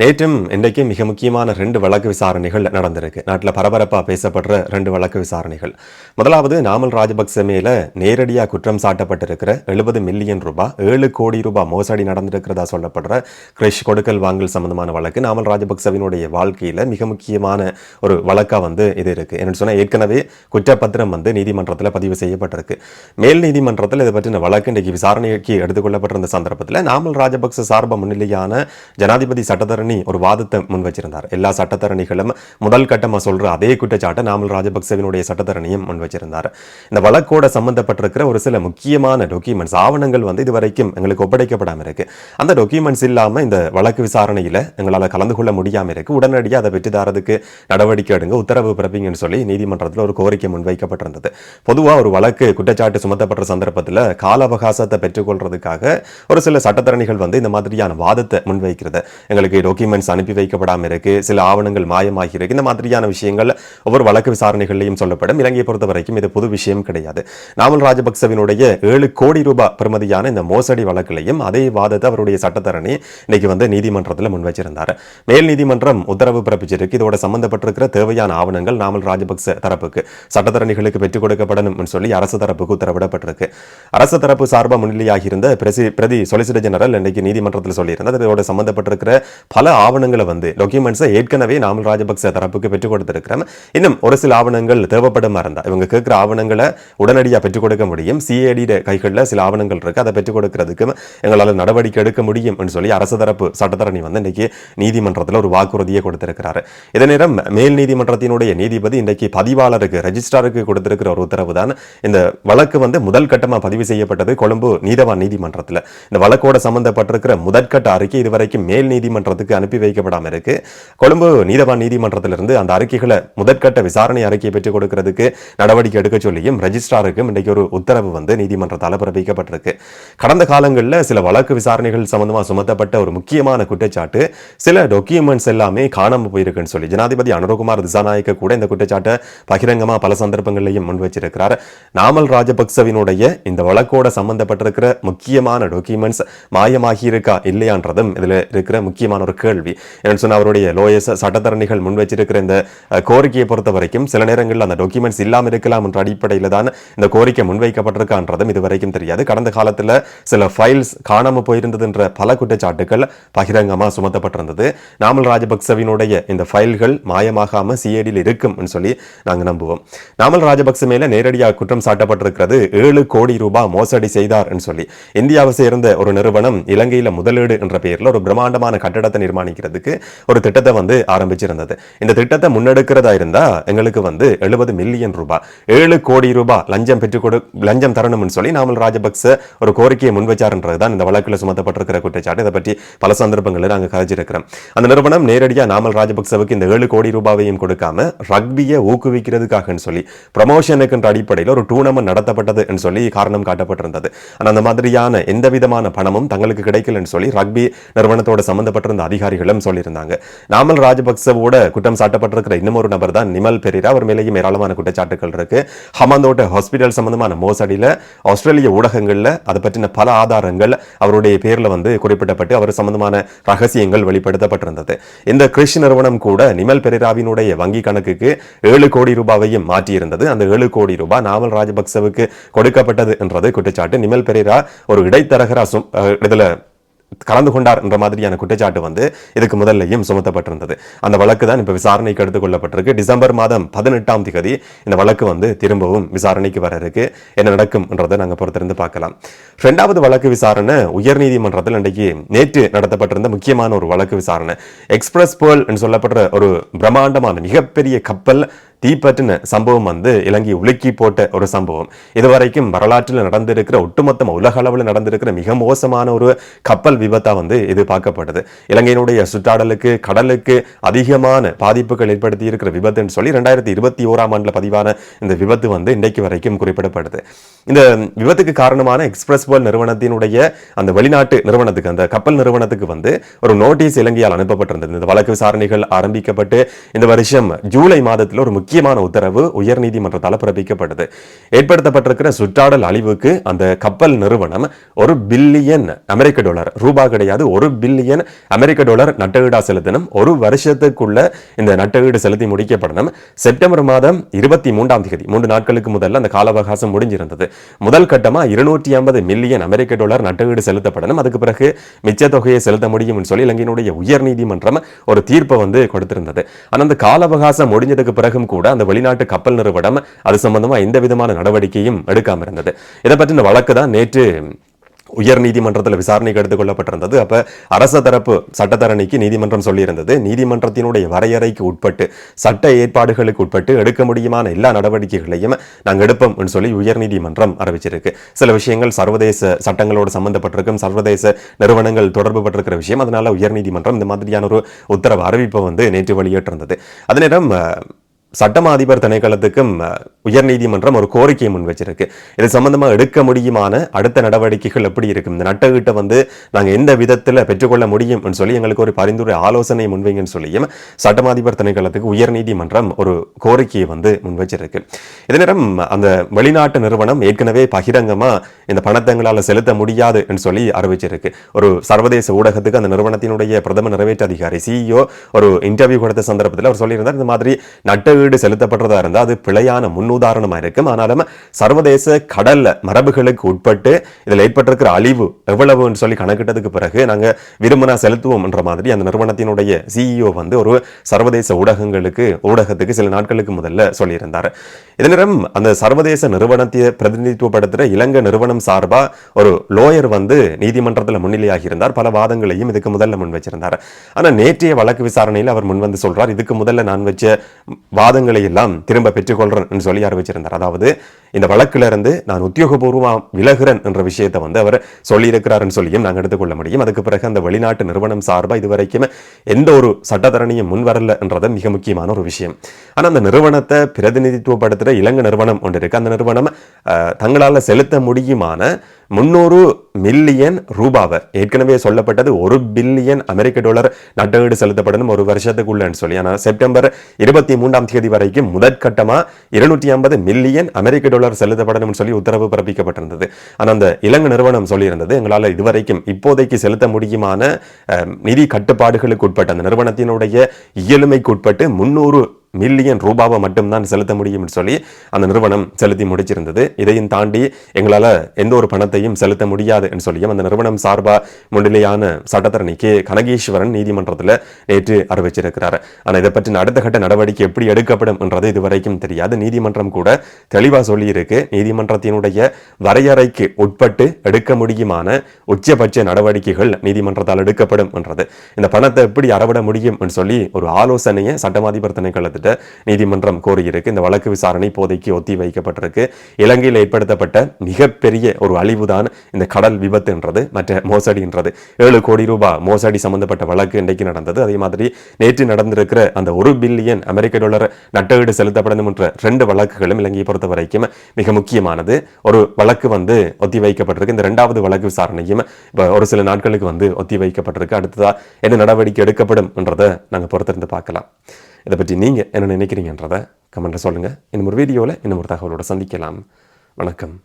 நேற்றும் இன்றைக்கும் மிக முக்கியமான ரெண்டு வழக்கு விசாரணைகள் நடந்திருக்கு. நாட்டில் பரபரப்பாக பேசப்படுற ரெண்டு வழக்கு விசாரணைகள். முதலாவது நாமல் ராஜபக்ச மேல நேரடியாக குற்றம் சாட்டப்பட்டிருக்கிற எழுபது மில்லியன் ரூபாய் ஏழு கோடி ரூபாய் மோசடி நடந்திருக்கிறதா சொல்லப்படுற கிரிஷ் கொடுக்கல் வாங்கல் சம்பந்தமான வழக்கு நாமல் ராஜபக்சவினுடைய வாழ்க்கையில் மிக முக்கியமான ஒரு வழக்காக வந்து இது இருக்கு. என்னென்னு சொன்னால் ஏற்கனவே குற்றப்பத்திரம் வந்து நீதிமன்றத்தில் பதிவு செய்யப்பட்டிருக்கு. மேல் நீதிமன்றத்தில் இதை பற்றின வழக்கு இன்றைக்கு விசாரணைக்கு எடுத்துக்கொள்ளப்பட்டிருந்த சந்தர்ப்பத்தில் நாமல் ராஜபக்ச சார்ப முன்னிலையான ஜனாதிபதி சட்டத்தரணி ஒரு வாதத்தை முன் வச்சிருந்தார். எல்லா சட்டத்தரணிகளும் முதல் கட்டமா சொல்ற அதே குற்றச்சாட்டை நாமல் ராஜபக்சேவினுடைய சட்டத்தரணியும் முன் வச்சிருந்தார். இந்த வழக்கோட சம்பந்தப்பட்டிருக்கிற ஒரு சில முக்கியமான டாக்குமெண்ட்ஸ் ஆவணங்கள் வந்து இதுவரைக்கும் எங்களுக்கு ஒப்படைக்கப்படாமல் இருக்கு. அந்த டாக்குமெண்ட்ஸ் இல்லாம இந்த வழக்கு விசாரணையில் எங்களால் கலந்து கொள்ள முடியாமல் இருக்கு. உடனடியாக அதை பெற்றுதாரதுக்கு நடவடிக்கை எடுங்க உத்தரவு பிறப்பிங்கன்னு சொல்லி நீதிமன்றத்தில் ஒரு கோரிக்கை முன்வைக்கப்பட்டிருந்தது பொதுவாக ஒரு வழக்கு குற்றச்சாட்டு சுமத்தப்பட்ட சந்தர்ப்பத்தில் கால அவகாசத்தை பெற்றுக்கொள்றதுக்காக ஒரு சில சட்டத்தரணிகள் வந்து இந்த மாதிரியான வாதத்தை முன்வைக்கிறது எங்களுக்கு டாக்குமெண்ட்ஸ் அனுப்பி வைக்கப்படாமல் இருக்கு சில ஆவணங்கள் மாயமாகி இருக்கு. இந்த மாதிரியான விஷயங்கள் ஒவ்வொரு வழக்கு விசாரணைகள்லையும் சொல்லப்படும். இலங்கையை பொறுத்த வரைக்கும் இது புது விஷயம் கிடையாது. நாமல் ராஜபக்சவினுடைய ஏழு கோடி ரூபாய் பெறுமதியான இந்த மோசடி வழக்கிலையும் அதே வாதத்தை அவருடைய சட்டத்தரணி இன்னைக்கு வந்து நீதிமன்றத்தில் முன் வச்சிருந்தார். மேல் நீதிமன்றம் உத்தரவு பிறப்பிச்சிருக்கு. இதோட சம்பந்தப்பட்டிருக்கிற தேவையான ஆவணங்கள் நாமல் ராஜபக்ச தரப்புக்கு சட்டத்தரணிகளுக்கு பெற்றுக் கொடுக்கப்படணும் சொல்லி அரசு தரப்புக்கு உத்தரவிடப்பட்டிருக்கு. அரசு தரப்பு சார்பாக முன்னிலையாகியிருந்த பிரதி சொலிசிட்டர் ஜெனரல் இன்னைக்கு நீதிமன்றத்தில் சொல்லியிருந்தார். இதோட சம்பந்தப்பட்டிருக்கிற பல பல ஆவணங்களை வந்து டாக்குமெண்ட்ஸை ஏற்கனவே நாமல் ராஜபக்ச தரப்புக்கு பெற்றுக் கொடுத்திருக்கிறோம். இன்னும் ஒரு சில ஆவணங்கள் தேவைப்படமா இருந்தா இவங்க கேட்குற ஆவணங்களை உடனடியாக பெற்றுக் கொடுக்க முடியும். சிஏடி கைகளில் சில ஆவணங்கள் இருக்கு. அதை பெற்றுக் கொடுக்கறதுக்கு எங்களால் நடவடிக்கை எடுக்க முடியும் சொல்லி அரசு தரப்பு சட்டத்தரணி வந்து இன்றைக்கு நீதிமன்றத்தில் ஒரு வாக்குறுதியை கொடுத்திருக்கிறாரு. இதே நேரம் மேல் நீதிமன்றத்தினுடைய நீதிபதி இன்றைக்கு பதிவாளருக்கு ரெஜிஸ்ட்ராருக்கு கொடுத்திருக்கிற ஒரு உத்தரவு தான் இந்த வழக்கு வந்து முதல் கட்டமாக பதிவு செய்யப்பட்டது கொழும்பு நீதவான் நீதிமன்றத்தில். இந்த வழக்கோட சம்பந்தப்பட்டிருக்கிற முதற்கட்ட அறிக்கை இதுவரைக்கும் மேல் நீதிமன்றத்துக்கு அனுப்பி வைக்கப்படாமல் இருக்கு. கொழும்பு நீதவான் நீதிமன்றத்திலிருந்து அந்த அறிக்கைகளை முதற்கட்ட விசாரணை அறிக்கையை பெற்றுக் கொடுக்கிறதுக்கு நடவடிக்கை எடுக்க சொல்லியும் ரெஜிஸ்ட்ராருக்கும் இன்றைக்கு ஒரு உத்தரவு வந்து நீதிமன்றத்தால் பிறப்பிக்கப்பட்டிருக்கு. கடந்த காலங்களில் சில வழக்கு விசாரணைகள் சம்பந்தமாக சுமத்தப்பட்ட ஒரு முக்கியமான குற்றச்சாட்டு சில டாக்குமெண்ட்ஸ் எல்லாமே காணாமல் போயிருக்குன்னு சொல்லி ஜனாதிபதி அனுரகுமார் திசாநாயக்க கூட இந்த குற்றச்சாட்டை பகிரங்கமாக பல சந்தர்ப்பங்களையும் முன் வச்சிருக்கிறார். நாமல் ராஜபக்சவினுடைய இந்த வழக்கோட சம்பந்தப்பட்டிருக்கிற முக்கியமான டாக்குமெண்ட்ஸ் மாயமாகி இருக்கா இல்லையான்றதும் இதில் இருக்கிற முக்கியமான ஒரு கேள்வி. என்னன்னு சொன்னா அவருடைய லோயஸ் சட்டத்தரணிகள் முன் வச்சிருக்கிற இந்த கோரிக்கையை பொறுத்த வரைக்கும் சில நேரங்களில் அந்த டாக்குமெண்ட்ஸ் இல்லாமல் இருக்கலாம் என்ற அடிப்படையில் தான் இந்த கோரிக்கை முன்வைக்கப்பட்டிருக்கான்றதும் இது வரைக்கும் தெரியாது. கடந்த காலத்தில் சில ஃபைல்ஸ் காணாமல் போயிருந்ததுன்ற பல குற்றச்சாட்டுகள் பகிரங்கமாக சுமத்தப்பட்டிருந்தது. நாமல் ராஜபக்சவினுடைய இந்த ஃபைல்கள் மாயமாகாமல் சிஐடியில் இருக்கும் சொல்லி நாங்கள் நம்புவோம். நாமல் ராஜபக்ச மேல நேரடியாக குற்றம் சாட்டப்பட்டிருக்கிறது. ஏழு கோடி ரூபாய் மோசடி செய்தார் சொல்லி. இந்தியாவை சேர்ந்த ஒரு நிறுவனம் இலங்கையில் முதலீடு என்ற பெயரில் ஒரு பிரம்மாண்டமான கட்டடத்தை நிர்மாணிக்கிறதுக்கு ஒரு திட்டத்தை வந்து ஆரம்பிச்சிருந்தது. இந்த திட்டத்தை முன்னெடுக்கிறதா இருந்தா எங்களுக்கு வந்து எழுபது மில்லியன் ரூபாய் ஏழு கோடி ரூபாய் லஞ்சம் பெற்றுக் கொடு லஞ்சம் தரணும்னு சொல்லி நாமல் ராஜபக்ச ஒரு கோரிக்கையை முன்வச்சார்ன்றது தான் இந்த வழக்கில் சுமத்தப்பட்டிருக்கிற குற்றச்சாட்டு. இதை பற்றி பல சந்தர்ப்பங்களில் நாங்கள் கதைச்சிருக்கிறோம் அந்த நிறுவனம் நேரடியாக நாமல் ராஜபக்சவுக்கு இந்த ஏழு கோடி ரூபாவையும் கொடுக்காம ரக்பியை ஊக்குவிக்கிறதுக்காக சொல்லி ப்ரமோஷனுக்குன்ற அடிப்படையில் ஒரு டூர்னமெண்ட் நடத்தப்பட்டது என்று சொல்லி காரணம் காட்டப்பட்டிருந்தது. ஆனால் அந்த மாதிரியான எந்த விதமான பணமும் தங்களுக்கு கிடைக்கலன்னு சொல்லி ரக்பி நிறுவனத்தோட சம்பந்தப்பட்டிருந்த அதிகாரிகளும் சொல்லியிருந்தாங்க. நாமல் ராஜபக்சவோட குற்றம் சாட்டப்பட்டிருக்கிற இன்னும் ஒரு நபர் தான் நிமல் பெரேரா. அவர் மேலேயும் ஏராளமான குற்றச்சாட்டுகள் இருக்கு. ஹமாந்தோட்ட ஹாஸ்பிட்டல் சம்பந்தமான மோசடியில ஆஸ்திரேலிய ஊடகங்கள்ல அதை பற்றின பல ஆதாரங்கள் அவருடைய பேர்ல வந்து குறிப்பிடப்பட்டு அவர் சம்பந்தமான ரகசியங்கள் வெளிப்படுத்தப்பட்டிருந்தது. இந்த கிறிஷ் நிறுவனம் கூட நிமல் பெரேராவினுடைய வங்கி கணக்குக்கு ஏழு கோடி ரூபாவையும் மாற்றியிருந்தது. அந்த ஏழு கோடி ரூபாய் நாமல் ராஜபக்சவுக்கு கொடுக்கப்பட்டது என்றது குற்றச்சாட்டு. நிமல் பெரேரா ஒரு இடைத்தரகரா இதில் கலந்து கொண்டார் என்ற மாதிரியான குற்றச்சாட்டு வந்து இதுக்கு முதல்லையும் சுமத்தப்பட்டிருந்தது. அந்த வழக்கு தான் இப்போ விசாரணைக்கு எடுத்துக்கொள்ளப்பட்டிருக்கு. டிசம்பர் மாதம் பதினெட்டாம் தேதி இந்த வழக்கு வந்து திரும்பவும் விசாரணைக்கு வர இருக்கு. என்ன நடக்கும்ன்றதை நாங்கள் பொறுத்திருந்து பார்க்கலாம். ரெண்டாவது வழக்கு விசாரணை உயர்நீதிமன்றத்தில் இன்றைக்கு நேற்று நடத்தப்பட்டிருந்த முக்கியமான ஒரு வழக்கு விசாரணை. எக்ஸ்பிரஸ் பேர்ல் என்று சொல்லப்படுற ஒரு பிரம்மாண்டமான மிகப்பெரிய கப்பல் தீப்பற்றின சம்பவம் வந்து இலங்கை உலுக்கி போட்ட ஒரு சம்பவம். இதுவரைக்கும் வரலாற்றில் நடந்திருக்கிற ஒட்டுமொத்த உலக அளவில் நடந்திருக்கிற மிக மோசமான ஒரு கப்பல் விபத்தாக வந்து இது பார்க்கப்பட்டது இலங்கையினுடைய சுற்றாடலுக்கு கடலுக்கு அதிகமான பாதிப்புகள் ஏற்படுத்தி இருக்கிற விபத்துன்னு சொல்லி ரெண்டாயிரத்தி இருபத்தி ஓராம் ஆண்டில் பதிவான இந்த விபத்து வந்து இன்றைக்கு வரைக்கும் குறிப்பிடப்படுது. இந்த விபத்துக்கு காரணமான எக்ஸ்பிரஸ் வேல் நிறுவனத்தினுடைய அந்த வெளிநாட்டு நிறுவனத்துக்கு அந்த கப்பல் நிறுவனத்துக்கு வந்து ஒரு நோட்டீஸ் இலங்கையால் அனுப்பப்பட்டிருந்தது. இந்த வழக்கு விசாரணைகள் ஆரம்பிக்கப்பட்டு இந்த வருஷம் ஜூலை மாதத்தில் ஒரு முக்கியமான உத்தரவு உயர்நீதிமன்றத்தால் பிறப்பிக்கப்பட்டது. ஏற்படுத்தப்பட்டிருக்கிற சுற்றாடல் அழிவுக்கு அந்த கப்பல் நிறுவனம் ஒரு பில்லியன் அமெரிக்க டாலர் ரூபாய் கிடையாது. ஒரு பில்லியன் அமெரிக்க டாலர் நட்டஈடா செலுத்தணும். ஒரு வருஷத்துக்குள்ள இந்த நட்டஈடு செலுத்தி முடிக்கப்படணும். செப்டம்பர் மாதம் இருபத்தி மூன்றாம் தேதி மூன்று நாட்களுக்கு முதல்ல அந்த கால அவகாசம் முடிஞ்சிருந்தது. முதல் கட்டமா இருநூற்றி ஐம்பது மில்லியன் அமெரிக்க டாலர் நட்டஈடு செலுத்தப்படணும். அதுக்கு பிறகு மிச்ச தொகையை செலுத்த முடியும்னு சொல்லி இலங்கையினுடைய உயர் நீதிமன்றம் ஒரு தீர்ப்பை வந்து கொடுத்திருந்தது. ஆனால் அந்த கால அவகாசம் முடிஞ்சதுக்கு பிறகும் கூட அந்த வெளிநாட்டு கப்பல் நிறுவனம் அது சம்பந்தமா எந்த விதமான நடவடிக்கையும் எடுக்காம இருந்தது. இதை பற்றின வழக்கு தான் நேற்று உயர் நீதிமன்றத்தில் விசாரணைக்கு எடுத்துக் கொள்ளப்பட்டிருந்தது. அப்ப அரச தரப்பு சட்டத்தரணிக்கு நீதிமன்றம் சொல்லியிருந்தது. நீதிமன்றத்தினுடைய வரையறைக்கு உட்பட்டு சட்ட ஏற்பாடுகளுக்கு உட்பட்டு எடுக்க முடியுமான எல்லா நடவடிக்கைகளையும் நாங்கள் எடுப்போம் சொல்லி உயர் நீதிமன்றம் அறிவிச்சிருக்கு. சில விஷயங்கள் சர்வதேச சட்டங்களோடு சம்பந்தப்பட்டிருக்கும் சர்வதேச நிறுவனங்கள் தொடர்பு பட்டிருக்கிற விஷயம். அதனால உயர் நீதிமன்றம் இந்த மாதிரியான ஒரு உத்தரவு அறிவிப்பை வந்து நேற்று வெளியிட்டிருந்தது. அதே நேரம் சட்டமா அதிபர் திணைக்களத்துக்கும் உயர்நீதிமன்றம் ஒரு கோரிக்கையை முன் வச்சிருக்கு இது சம்பந்தமாக எடுக்க முடியுமான அடுத்த நடவடிக்கைகள் எப்படி இருக்கும் இந்த நட்டகிட்ட வந்து நாங்கள் எந்த விதத்தில் பெற்றுக்கொள்ள முடியும் சொல்லி எங்களுக்கு ஒரு பரிந்துரை ஆலோசனை முன்வைங்கன்னு சொல்லியும் சட்டமாதிபர் திணைக்களத்துக்கு உயர்நீதிமன்றம் ஒரு கோரிக்கையை வந்து முன் வச்சிருக்கு இதே நேரம் அந்த வெளிநாட்டு நிறுவனம் ஏற்கனவே பகிரங்கமா இந்த பணத்தங்களால செலுத்த முடியாது சொல்லி அறிவிச்சிருக்கு. ஒரு சர்வதேச ஊடகத்துக்கு அந்த நிறுவனத்தினுடைய பிரதம நிறைவேற்று அதிகாரி சிஇஓ ஒரு இன்டர்வியூ கொடுத்த சந்தர்ப்பத்தில் அவர் சொல்லியிருந்தார் இந்த மாதிரி நட்ட செலுத்தப்படுறதா இருந்தால் அது பிழையான உதாரணமாக இருக்கும் ஆனாலும் சர்வதேச கடல் மரபுகளுக்கு உட்பட்டு இதில் ஏற்பட்டிருக்கிற அழிவு எவ்வளவுன்னு சொல்லி கணக்கிட்டதுக்கு பிறகு நாங்கள் விரும்பினா செலுத்துவோம்ன்ற மாதிரி அந்த நிறுவனத்தினுடைய சிஇஓ வந்து ஒரு சர்வதேச ஊடகங்களுக்கு ஊடகத்துக்கு சில நாட்களுக்கு முதல்ல சொல்லியிருந்தார். இதனிடம் அந்த சர்வதேச நிறுவனத்தை பிரதிநிதித்துவப்படுத்துகிற இலங்கை நிறுவனம் சார்பாக ஒரு லோயர் வந்து நீதிமன்றத்தில் முன்னிலையாகி இருந்தார் பல வாதங்களையும் இதுக்கு முதல்ல முன் வச்சிருந்தார். ஆனால் நேற்றைய வழக்கு விசாரணையில் அவர் முன் வந்து சொல்றார் இதுக்கு முதல்ல நான் வச்ச வாதங்களை எல்லாம் திரும்ப பெற்றுக்கொள்றேன் சொல்லி அறிவிச்சிருந்தார். அதாவது இந்த வழக்கிலிருந்து நான் உத்தியோகபூர்வமாக விலகிறேன் என்ற விஷயத்தை வந்து அவர் சொல்லியிருக்கிறாருன்னு சொல்லியும் நாங்கள் எடுத்துக்கொள்ள முடியும். அதுக்கு பிறகு அந்த வெளிநாட்டு நிறுவனம் சார்பாக இதுவரைக்கும் எந்த ஒரு சட்டத்தரணியும் முன்வரல என்றது மிக முக்கியமான ஒரு விஷயம். ஆனால் அந்த நிறுவனத்தை பிரதிநிதித்துவப்படுத்துகிற இலங்கை நிறுவனம் ஒன்று இருக்குது அந்த நிறுவனம் தங்களால் செலுத்த முடியுமான முன்னூறு மில்லியன் ரூபாவை. ஏற்கனவே சொல்லப்பட்டது ஒரு பில்லியன் அமெரிக்க டாலர் நட்டஈடு செலுத்தப்படணும் ஒரு வருஷத்துக்குள்ளன்னு சொல்லி. ஆனால் செப்டம்பர் இருபத்தி மூன்றாம் தேதி வரைக்கும் முதற்கட்டமாக இருநூற்றி ஐம்பது மில்லியன் அமெரிக்க டாலர் செலுத்தப்படணும்னு சொல்லி உத்தரவு பிறப்பிக்கப்பட்டிருந்தது. ஆனால் அந்த இலங்கை நிறுவனம் சொல்லியிருந்தது எங்களால் இதுவரைக்கும் இப்போதைக்கு செலுத்த முடியுமான நிதி கட்டுப்பாடுகளுக்கு உட்பட்ட அந்த நிறுவனத்தினுடைய இயலுமைக்கு உட்பட்டு முன்னூறு மில்லியன் ரூபாவை மட்டும்தான் செலுத்த முடியும் சொல்லி அந்த நிறுவனம் செலுத்தி முடிச்சிருந்தது. இதையும் தாண்டி எங்களால் எந்த ஒரு பணத்தையும் செலுத்த முடியாது என்று சொல்லியும் அந்த நிறுவனம் சார்பாக முன்னிலையான சட்டத்தரணி கே கனகேஸ்வரன் நீதிமன்றத்தில் நேற்று அறிவிச்சிருக்கிறார். ஆனால் இதை பற்றின அடுத்த கட்ட நடவடிக்கை எப்படி எடுக்கப்படும் என்றது இதுவரைக்கும் தெரியாது. நீதிமன்றம் கூட தெளிவாக சொல்லியிருக்கு. நீதிமன்றத்தினுடைய வரையறைக்கு உட்பட்டு எடுக்க முடியுமான உச்சபட்ச நடவடிக்கைகள் நீதிமன்றத்தால் எடுக்கப்படும் என்றது. இந்த பணத்தை எப்படி அறவிட முடியும் சொல்லி ஒரு ஆலோசனையை சட்டமாதிபர் திணைக்களத்திட்ட நீதிமன்றம் கோரியிருக்கு. இந்த வழக்கு விசாரணை இப்போதைக்கு ஒத்தி வைக்கப்பட்டிருக்கு இலங்கையில் ஏற்படுத்தப்பட்ட மிகப்பெரிய ஒரு அழிவுதான் இந்த கடல் விபத்துன்றது மற்ற மோசடின்றது. ஏழு கோடி ரூபாய் மோசடி சம்பந்தப்பட்ட வழக்கு இன்றைக்கு நடந்தது. அதே மாதிரி நேற்று நடந்திருக்கிற அந்த ஒரு பில்லியன் அமெரிக்க டாலர் நட்டஈடு செலுத்தப்படும் என்ற ரெண்டு வழக்குகளும் இலங்கையை பொறுத்த வரைக்கும் மிக முக்கியமானது. ஒரு வழக்கு வந்து ஒத்தி வைக்கப்பட்டிருக்கு இந்த ரெண்டாவது வழக்கு விசாரணையும் ஒரு சில நாட்களுக்கு வந்து ஒத்தி வைக்கப்பட்டிருக்கு அடுத்ததா என்ன நடவடிக்கை எடுக்கப்படும் என்றதை நாங்கள் பொறுத்திருந்து பார்க்கலாம். இதை பற்றி நீங்கள் என்ன நினைக்கிறீங்கன்றதை கமெண்ட்டில் சொல்லுங்கள் இன்னும் ஒரு வீடியோவில் இன்னும் ஒரு தகவலோட சந்திக்கலாம். வணக்கம்.